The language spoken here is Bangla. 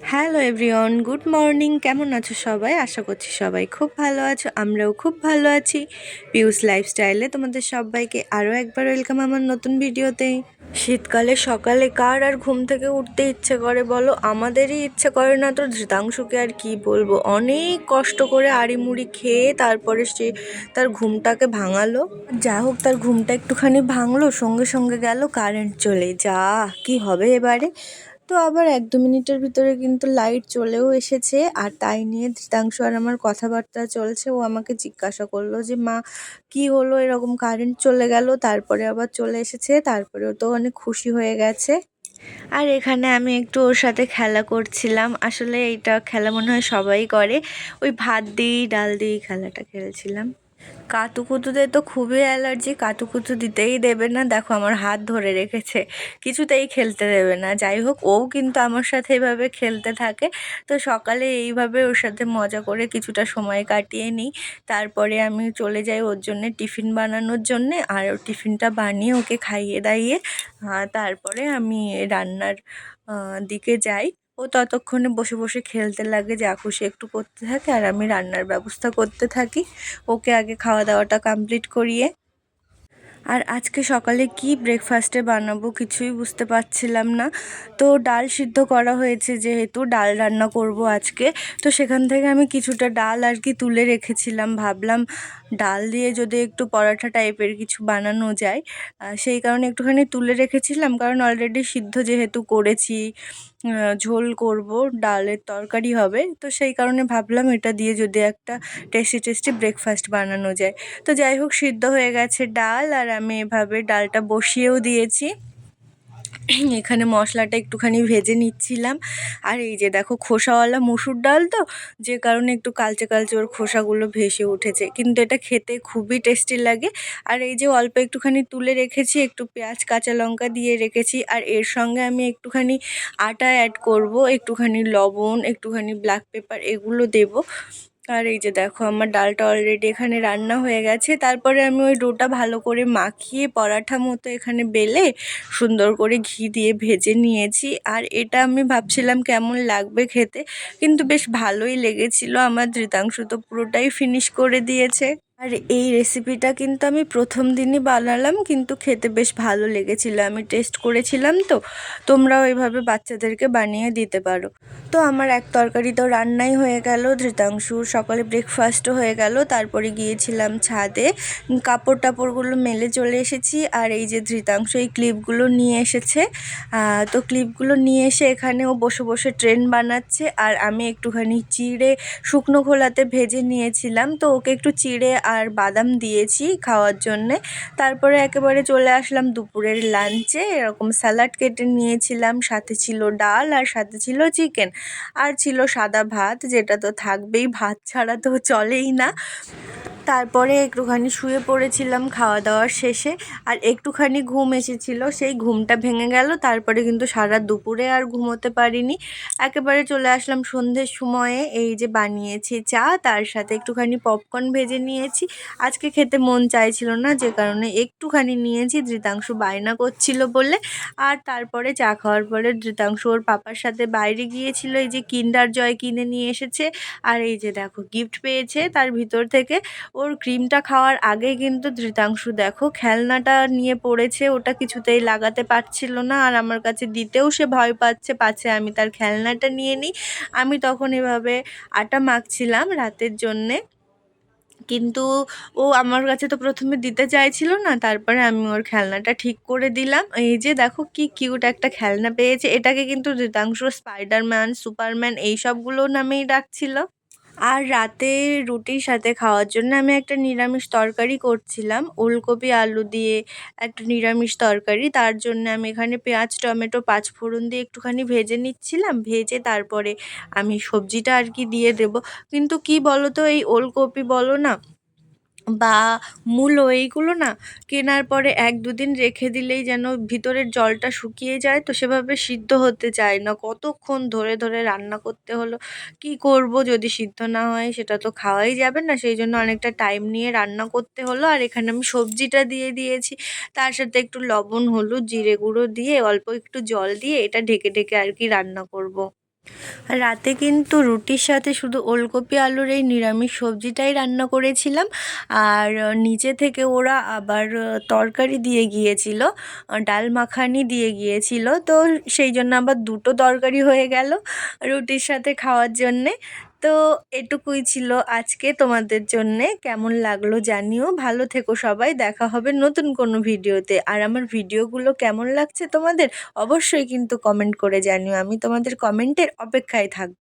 Hello everyone, good morning. কেমন আছো সবাই? আশা করছি সবাই খুব ভালো আছো, আমরাও খুব ভালো আছি। পিউস লাইফস্টাইলে তোমাদের সবাইকে আরও একবার ওয়েলকাম আমার নতুন ভিডিওতে শীতকালে সকালে কার আর ঘুম থেকে উঠতে ইচ্ছে করে বলো? আমাদেরই ইচ্ছে করে না তো ধৃতাংশুকে আর কি বলব? অনেক কষ্ট করে আড়ি মুড়ি খেয়ে তারপরে সে তার ঘুমটাকে ভাঙালো। যা হোক, তার ঘুমটা একটুখানি ভাঙলো, সঙ্গে সঙ্গে গেল কারেন্ট চলে। যা, কি হবে এবারে? তো আবার এক দু মিনিটের ভিতরে কিন্তু লাইট চলেও এসেছে। আর তাই নিয়ে ধৃতাংশ আর আমার কথাবার্তা চলছে। ও আমাকে জিজ্ঞাসা করল যে, মা, কি হলো? এরকম কারেন্ট চলে গেল? তারপরে আবার চলে এসেছে। তারপরেও তো অনেক খুশি হয়ে গেছে। আর এখানে আমি একটু ওর সাথে খেলা করছিলাম। আসলে এইটা খেলা মনে হয় সবাই করে। ওই ভাত দিয়েই ডাল দিয়েই খেলাটা খেলছিলাম। কাতুকুতুতে তো খুবই অ্যালার্জি, কাতুকুতু দিতেই দেবে না। দেখো আমার হাত ধরে রেখেছে, কিছুতেই খেলতে দেবে না। যাই হোক, ও কিন্তু আমার সাথে এভাবে খেলতে থাকে। তো সকালে এইভাবে ওর সাথে মজা করে কিছুটা সময় কাটিয়ে নিই। তারপরে আমি চলে যাই ওর জন্যে টিফিন বানানোর জন্যে। আর টিফিনটা বানিয়ে ওকে খাইয়ে দাইয়ে তারপরে আমি রান্নার দিকে যাই। ও ততক্ষণে বসে বসে খেলতে লাগে, যা খুশি একটু করতে থাকে আর আমি রান্নার ব্যবস্থা করতে থাকি। ওকে আগে খাওয়া দাওয়াটা কমপ্লিট করিয়ে আর আজকে সকালে কি ব্রেকফাস্টে বানাবো কিছুই বুঝতে পারছিলাম না। তো ডাল সিদ্ধ করা হয়েছে যেহেতু, ডাল রান্না করব আজকে। তো সেখান থেকে আমি কিছুটা ডাল আর কি তুলে রেখেছিলাম। ভাবলাম ডাল দিয়ে যদি একটু পরাঠা টাইপের কিছু বানানো যায়। সেই কারণে একটুখানি তুলে রেখেছিলাম। কারণ অলরেডি সিদ্ধ যেহেতু করেছি ঝোল করব, ডালের তরকারি হবে। তো সেই কারণে ভাবলাম এটা দিয়ে যদি একটা টেস্টি টেস্টি ব্রেকফাস্ট বানানো যায়। তো যাই হোক, সিদ্ধ হয়ে গেছে ডাল আর আমি এভাবে ডালটা বসিয়েও দিয়েছি। এখানে মশলাটা একটুখানি ভেজে নিচ্ছিলাম। আর এই যে দেখো, খোসাওয়ালা মুসুর ডাল তো, যে কারণে একটু কালচে কালচে ওর খোসাগুলো ভেসে উঠেছে। কিন্তু এটা খেতে খুবই টেস্টি লাগে। আর এই যে অল্প একটুখানি তুলে রেখেছি, একটু পেঁয়াজ, কাঁচা লঙ্কা দিয়ে রেখেছি। আর এর সঙ্গে আমি একটুখানি আটা অ্যাড করব, একটুখানি লবণ, একটুখানি ব্ল্যাক পেপার এগুলো দেবো। আর এই যে দেখো, আমার ডালটা অলরেডি এখানে রান্না হয়ে গেছে। তারপরে আমি ওই ডোটা ভালো করে মাখিয়ে পরাঠা মতো এখানে বেলে সুন্দর করে ঘি দিয়ে ভেজে নিয়েছি। আর এটা আমি ভাবছিলাম কেমন লাগবে খেতে, কিন্তু বেশ ভালোই লেগেছিল। আমার ধৃতাংশ তো পুরোটাই ফিনিশ করে দিয়েছে। আর এই রেসিপিটা কিন্তু আমি প্রথম দিনই বানালাম, কিন্তু খেতে বেশ ভালো লেগেছিলো। আমি টেস্ট করেছিলাম তো, তোমরাও এভাবে বাচ্চাদেরকে বানিয়ে দিতে পারো। তো আমার এক তরকারি তো রান্নাই হয়ে গেল ধৃতাংশুর সকালে ব্রেকফাস্টও হয়ে গেল। তারপরে গিয়েছিলাম ছাদে, কাপড় টাপড়গুলো মেলে চলে এসেছি। আর এই যে ধৃতাংশ এই ক্লিপগুলো নিয়ে এসেছে তো ক্লিপগুলো নিয়ে এসে এখানেও বসে বসে ট্রেন বানাচ্ছে। আর আমি একটুখানি চিড়ে শুকনো খোলাতে ভেজে নিয়েছিলাম, তো ওকে একটু চিড়ে আর বাদাম দিয়েছি খাওয়ার জন্যে। তারপরে একেবারে চলে আসলাম দুপুরের লাঞ্চে এরকম স্যালাড কেটে নিয়েছিলাম, সাথে ছিল ডাল আর সাথে ছিল চিকেন আর ছিল সাদা ভাত, যেটা তো থাকবেই, ভাত ছাড়া তো চলেই না। তারপরে একটুখানি শুয়ে পড়েছিলাম খাওয়া দাওয়ার শেষে, আর একটুখানি ঘুম এসেছিল। সেই ঘুমটা ভেঙে গেল, তারপরে কিন্তু সারা দুপুরে আর ঘুমোতে পারিনি। একেবারে চলে আসলাম সন্ধ্যের সময়ে, এই যে বানিয়েছি চা, তার সাথে একটুখানি পপকর্ন ভেজে নিয়েছি। আজকে খেতে মন চাইছিল না, যে কারণে একটুখানি নিয়েছি, ধৃতাংশ বায়না করছিল বলে। আর তারপরে চা খাওয়ার পরে ধৃতাংশ ওর পাপার সাথে বাইরে গিয়েছিল, এই যে কিন্ডার জয় কিনে নিয়ে এসেছে। আর এই যে দেখো গিফট পেয়েছে তার ভিতর থেকে। ওর ক্রিমটা খাওয়ার আগে কিন্তু ধৃতাংশু, দেখো খেলনাটা নিয়ে পড়েছে, ওটা কিছুতেই লাগাতে পারছিল না আর আমার কাছে দিতেও সে ভয় পাচ্ছে, পাছে আমি তার খেলনাটা নিয়ে নিই। আমি তখন এভাবে আটা মাখছিলাম রাতের জন্যে। কিন্তু ও আমার কাছে তো প্রথমে দিতে চাইছিল না, তারপরে আমি ওর খেলনাটা ঠিক করে দিলাম। এই যে দেখো কি কিউট একটা খেলনা পেয়েছে, এটাকে কিন্তু ঋতাংশ স্পাইডারম্যান সুপারম্যান এই সবগুলো নামেই ডাকছিল। আর রাতে রুটির সাথে খাওয়ার জন্য আমি একটা নিরামিষ তরকারি করছিলাম। ওলকপি, আলু দিয়ে একটা নিরামিষ তরকারি। তার জন্য আমি এখানে পেঁয়াজ, টমেটো পাঁচ ফোড়ন দিয়ে একটুখানি ভেজে নিচ্ছিলাম। ভেজে তারপরে আমি সবজিটা আর কি দিয়ে দেবো। কিন্তু কি বলো তো এই ওলকপি বলো না বা মূলো এইগুলো না কেনার পরে এক দুদিন রেখে দিলেই যেন ভিতরের জলটা শুকিয়ে যায়, তো সেভাবে সিদ্ধ হতে চায় না। কতক্ষণ ধরে ধরে রান্না করতে হলো, কি করব যদি সিদ্ধ না হয় সেটা তো খাওয়াই যাবে না। সেই জন্য অনেকটা টাইম নিয়ে রান্না করতে হলো। আর এখানে আমি সবজিটা দিয়ে দিয়েছি, তার সাথে একটু লবণ, হলুদ, জিরে গুঁড়ো দিয়ে অল্প একটু জল দিয়ে এটা ঢেকে ঢেকে আর কি রান্না করব। রাতে কিন্তু রুটির সাথে শুধু ওলকপি, আলুর এই নিরামিষ সবজিটাই রান্না করেছিলাম। আর নিচে থেকে ওরা আবার তরকারি দিয়ে গিয়েছিল, ডাল মাখানি দিয়ে গিয়েছিল। তো সেই জন্য আবার দুটো তরকারি হয়ে গেল রুটির সাথে খাওয়ার জন্যে। তো এটুকুই ছিল আজকে তোমাদের জন্যে। কেমন লাগল জানিও। ভালো থেকো সবাই। দেখা হবে নতুন কোনো ভিডিওতে। আর আমার ভিডিওগুলো কেমন লাগছে তোমাদের অবশ্যই কিন্তু কমেন্ট করে জানিও। আমি তোমাদের কমেন্টের অপেক্ষায় থাকব।